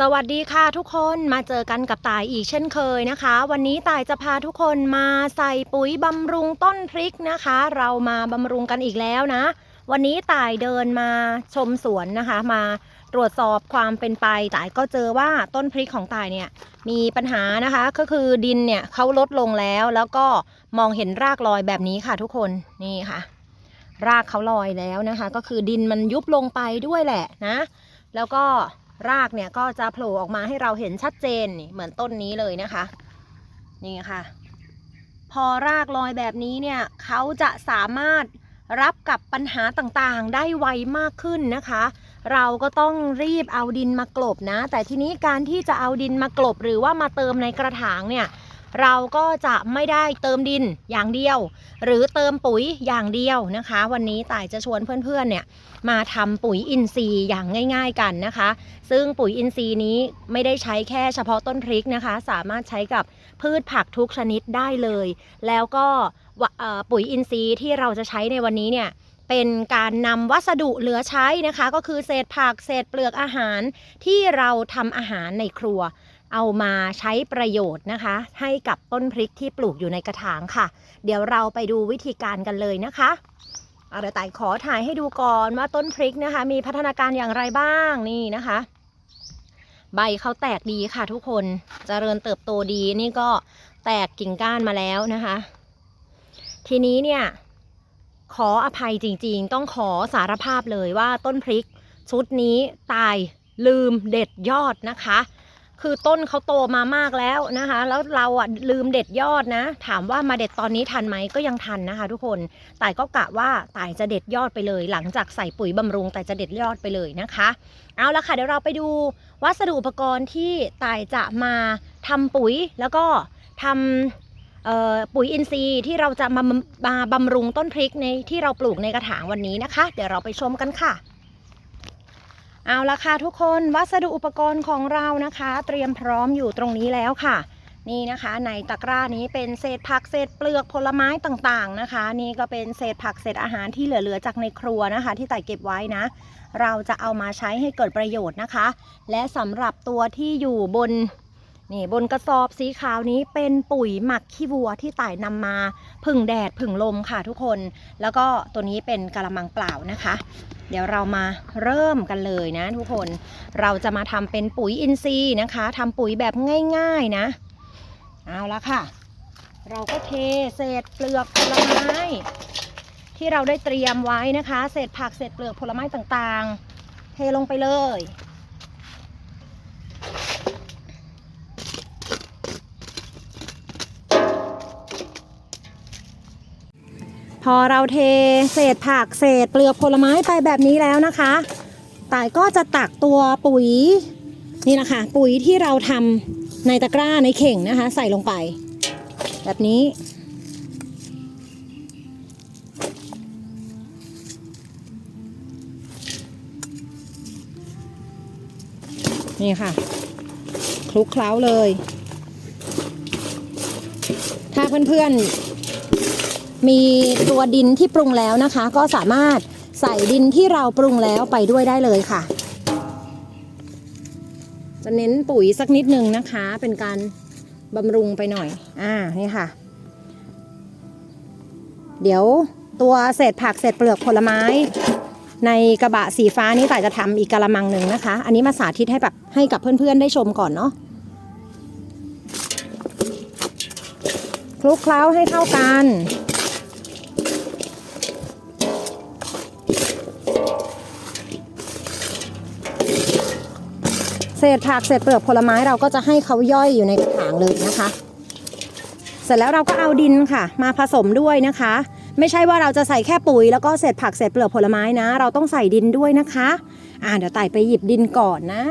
สวัสดีค่ะทุกคนมาเจอกันกับตายอีกเช่นเคยนะคะ วันนี้ตายจะพาทุกคนมาใส่ปุ๋ยบำรุงต้นพริกนะคะ เรามาบำรุงกันอีกแล้วนะ วันนี้ตายเดินมาชมสวนนะคะ มาตรวจสอบความเป็นไปตายก็เจอว่าต้นพริกของตายเนี่ยมีปัญหานะคะ ก็คือดินเนี่ยเขาลดลงแล้วแล้วก็มองเห็นรากลอยแบบนี้ค่ะทุกคนนี่ค่ะ รากเขาลอยแล้วนะคะ ก็คือดินมันยุบลงไปด้วยแหละนะ แล้วก็ รากเนี่ยก็จะโผล่ออกมาให้เราเห็นชัดเจนนี่เหมือนต้นนี้เลยนะคะ นี่ค่ะ พอรากลอยแบบนี้เนี่ยเขาจะสามารถรับกับปัญหาต่างๆ ได้ไวมากขึ้นนะคะ เราก็ต้องรีบเอาดินมากลบนะ แต่ทีนี้การที่จะเอาดินมากลบหรือว่ามาเติมในกระถางเนี่ย เราก็จะไม่ได้เติมดินอย่างเดียว หรือเติมปุ๋ยอย่างเดียวนะคะ วันนี้ต่ายจะชวนเพื่อนๆเนี่ยมาทำปุ๋ยอินทรีย์อย่างง่าย ๆกันนะคะ ซึ่งปุ๋ยอินทรีย์นี้ไม่ได้ใช้แค่เฉพาะต้นพริกนะคะ สามารถใช้กับพืชผักทุกชนิดได้เลย แล้วก็ปุ๋ยอินทรีย์ที่เราจะใช้ในวันนี้เนี่ยเป็นการนำวัสดุเหลือใช้นะคะ ก็คือเศษผักเศษเปลือกอาหารที่เราทำอาหารในครัว เอามาใช้ประโยชน์นะคะ ให้กับต้นพริกที่ปลูกอยู่ในกระถางค่ะ เดี๋ยวเราไปดูวิธีการกันเลยนะคะเอาเดี๋ยวไต่ขอถ่ายให้ดูก่อนว่าต้นพริกนะคะ มีพัฒนาการอย่างไรบ้างนี่นะคะ ใบเขาแตกดีค่ะทุกคนเจริญเติบโตดีนี่ก็แตกกิ่งก้านมาแล้วนะคะ ทีนี้เนี่ยขออภัยจริงๆ ต้องขอสารภาพเลยว่าต้นพริกชุดนี้ตายลืมเด็ดยอดนะคะ คือต้นเขาโตมามากแล้วนะคะ แล้วเราอะลืมเด็ดยอดนะ ถามว่ามาเด็ดตอนนี้ทันไหมก็ยังทันนะคะ ทุกคนต่ก็กะว่าต่ายจะเด็ดยอดไปเลย หลังจากใส่ปุ๋ยบำรุงต่จะเด็ดยอดไปเลยนะคะ เอาละค่ะเดี๋ยวเราไปดูวัสดุอุปกรณ์ที่ต่ายจะมาทำปุ๋ยแล้วก็ทำเอ่อปุ๋ยอินทรีย์ที่เราจะมามาบำรุงต้นพริกในที่เราปลูกในกระถางวันนี้นะคะ เดี๋ยวเราไปชมกันค่ะ เอาละค่ะทุกคนวัสดุอุปกรณ์ของเรานะคะ เตรียมพร้อมอยู่ตรงนี้แล้วค่ะ นี่นะคะในตะกร้านี้เป็นเศษผักเศษเปลือกผลไม้ต่างๆนะคะ นี่ก็เป็นเศษผักเศษอาหารที่เหลือๆจากในครัวนะคะ ที่ต่เก็บไว้นะ เราจะเอามาใช้ให้เกิดประโยชน์นะคะ และสำหรับตัวที่อยู่บนนี่บนกระสอบสีขาวนี้เป็นปุ๋ยหมักขี้วัวที่ต่ายนำมาผึ่งแดดผึ่งลมค่ะทุกคน แล้วก็ตัวนี้เป็นกระมังเปล่านะคะ เดี๋ยวเรามาเริ่มกันเลยนะทุกคนเราจะมาทำเป็นปุ๋ยอินทรีย์นะคะทำปุ๋ยแบบง่ายๆนะ เอาละค่ะ เราก็เทเศษเปลือกผลไม้ ที่เราได้เตรียมไว้นะคะ เศษผักเศษเปลือกผลไม้ต่างๆ เทลงไปเลย พอเราเทเศษผักเศษเปลือกผลไม้ไปแบบนี้แล้วนะคะต่ายก็จะตักตัวปุ๋ยนี่นะคะปุ๋ยที่เราทำในตะกร้าในเข่งนะคะ ใส่ลงไป แบบนี้ นี่ค่ะ คลุกเคล้าเลย ถ้าเพื่อนๆ มีตัวดินที่ปรุงแล้วนะคะ ก็สามารถใส่ดินที่เราปรุงแล้วไปด้วยได้เลยค่ะ จะเน้นปุ๋ยสักนิดนึงนะคะ เป็นการบำรุงไปหน่อย อ่า นี่ค่ะ เดี๋ยวตัวเศษผักเศษเปลือกผลไม้ ในกระบะสีฟ้านี้ต่ายจะทำอีกกระมังหนึ่งนะคะ อันนี้มาสาธิตให้แบบให้กับเพื่อนๆได้ชมก่อนเนาะคลุกเคล้าให้เข้ากัน ษผักเศษเปลือกผลไม้เราก็จะให้เขาย่อยอยู่ในกระถางเลยนะคะ เสร็จแล้วเราก็เอาดินค่ะ มาผสมด้วยนะคะ ไม่ใช่ว่าเราจะใส่แค่ปุ๋ยแล้วก็เศษผักเศษเปลือกผลไม้นะ เราต้องใส่ดินด้วยนะคะอ่าเดี๋ยวไต่ไปหยิบดินก่อนนะ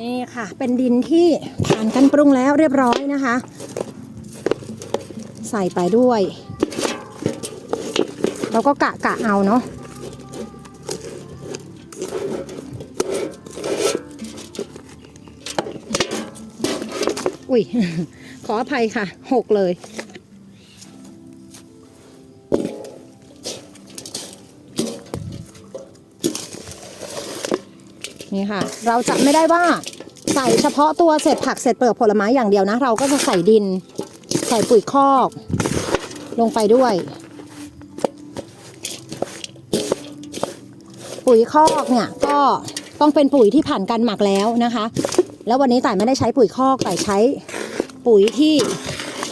นี่ค่ะ เป็นดินที่ผ่านการปรุงแล้วเรียบร้อยนะคะ ใส่ไปด้วย เราก็กะกะเอาเนาะอุ้ยขออภัยค่ะหกเลย นี่ค่ะ เราจะไม่ได้ว่าใส่เฉพาะตัวเศษผักเศษเปลือกผลไม้อย่างเดียวนะ เราก็จะใส่ดิน ใส่ปุ๋ยคอก ลงไปด้วย ปุ๋ยคอกเนี่ยก็ต้องเป็นปุ๋ยที่ผ่านการหมักแล้วนะคะ แล้ววันนี้ต่ายไม่ได้ใช้ปุ๋ยคอกแต่ายใช้ปุ๋ยที่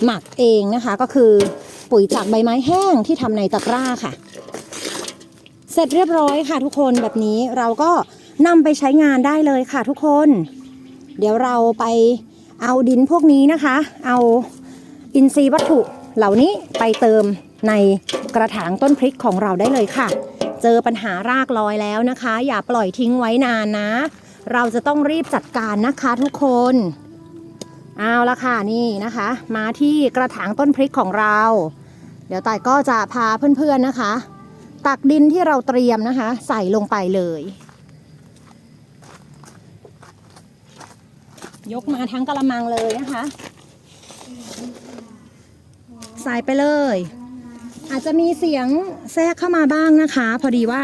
หมักเองนะคะ ก็คือปุ๋ยจากใบไม้แห้งที่ทำในตะกร้าค่ะ เสร็จเรียบร้อยค่ะทุกคนแบบนี้เราก็นำไปใช้งานได้เลยค่ะทุกคน เดี๋ยวเราไปเอาดินพวกนี้นะคะ เอาอินทรีย์วัตถุเหล่านี้ไปเติมในกระถางต้นพริกของเราได้เลยค่ะ เจอปัญหารากลอยแล้วนะคะ อย่าปล่อยทิ้งไว้นานนะ เราจะต้องรีบจัดการนะคะทุกคนเอาละค่ะนี่นะคะ มาที่กระถางต้นพริกของเรา เดี๋ยวต่ายก็จะพาเพื่อนๆนะคะ ตักดินที่เราเตรียมนะคะ ใส่ลงไปเลย ยกมาทั้งกระมังเลยนะคะ ใส่ไปเลย อาจจะมีเสียงแทรกเข้ามาบ้างนะคะ พอดีว่า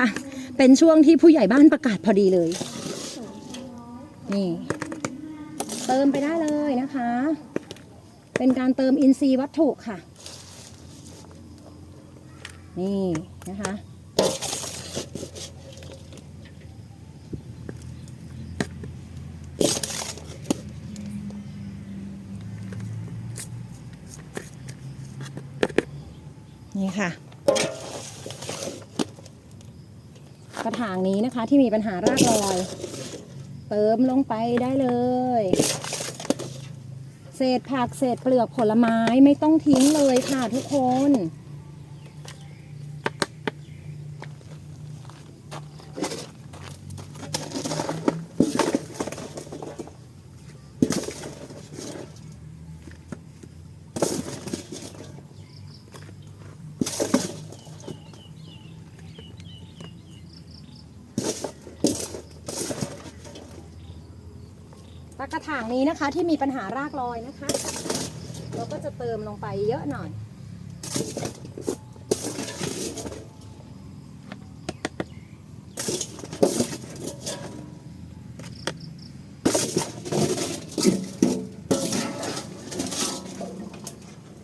เป็นช่วงที่ผู้ใหญ่บ้านประกาศพอดีเลย นี่ เติมไปได้เลยนะคะ เป็นการเติมอินทรีย์วัตถุค่ะ นี่นะคะ นี่ค่ะ กระถางนี้นะคะที่มีปัญหารากลอย เติมลงไปได้เลย เศษผักเศษเปลือกผลไม้ไม่ต้องทิ้งเลยค่ะทุกคน กระถางนี้นะคะที่มีปัญหารากลอยนะคะ เราก็จะเติมลงไปเยอะหน่อย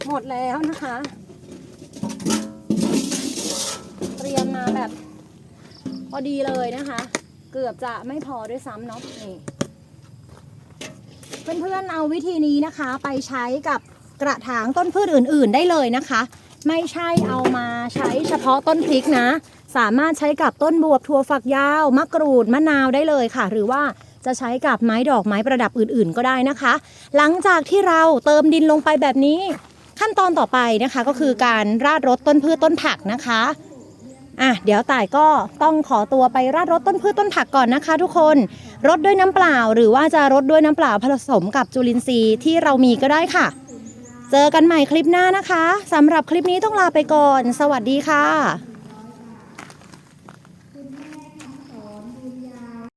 หมดแล้วนะคะ เตรียมมาแบบพอดีเลยนะคะ เกือบจะไม่พอด้วยซ้ำเนาะนี่ เพื่อนๆเอาวิธีนี้นะคะ ไปใช้กับกระถางต้นพืชอื่น ๆ ได้เลยนะคะ ไม่ใช่เอามาใช้เฉพาะต้นพริกนะ สามารถใช้กับต้นบวบถั่วฝักยาวมะกรูดมะนาวได้เลยค่ะ หรือว่าจะใช้กับไม้ดอกไม้ประดับอื่นๆ ก็ได้นะคะ หลังจากที่เราเติมดินลงไปแบบนี้ ขั้นตอนต่อไปนะคะก็คือการราดรดต้นพืชต้นผักนะคะอะเดี๋ยวต่ายก็ต้องขอตัวไปราดรดต้นพืชต้นผักก่อนนะคะ ทุกคน รดด้วยน้ำเปล่า หรือว่าจะรดด้วยน้ำเปล่าผสมกับจุลินทรีย์ที่เรามีก็ได้ค่ะ เจอกันใหม่คลิปหน้านะคะสำหรับคลิปนี้ต้องลาไปก่อน สวัสดีค่ะ